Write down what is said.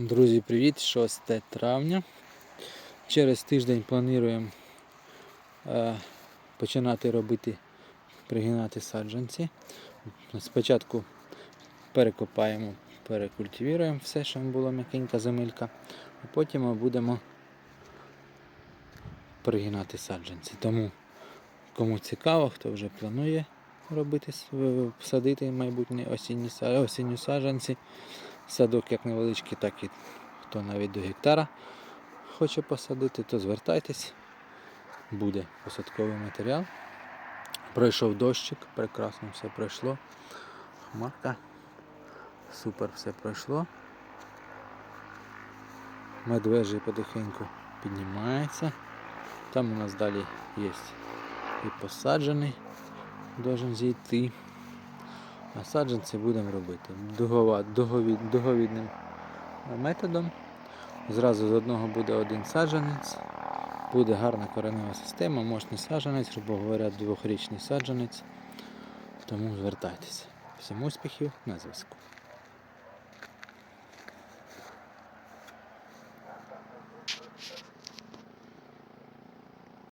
Друзі, привіт! 6 травня. Через тиждень плануємо е, починати робити, пригинати саджанці. Спочатку перекопаємо, перекультивуємо все, щоб була м'якенька земелька, а потім ми будемо пригинати саджанці. Тому кому цікаво, хто вже планує робити, садити майбутні осінні, осінню саджанці. Садок як невеличкий, так і хто навіть до гектара хоче посадити, то звертайтесь. Буде посадковий матеріал. Пройшов дощик, прекрасно все пройшло. Хмарка. Супер все пройшло. Медвежий потихеньку піднімається. Там у нас далі є і посаджений, должен зійти. А саджанці будемо робити договідним методом. Зразу з одного буде один саджанець. Буде гарна коренева система, мощний саджанець, грубо говоря, двохрічний саджанець. Тому звертайтеся. Всім успіхів на зв'язку.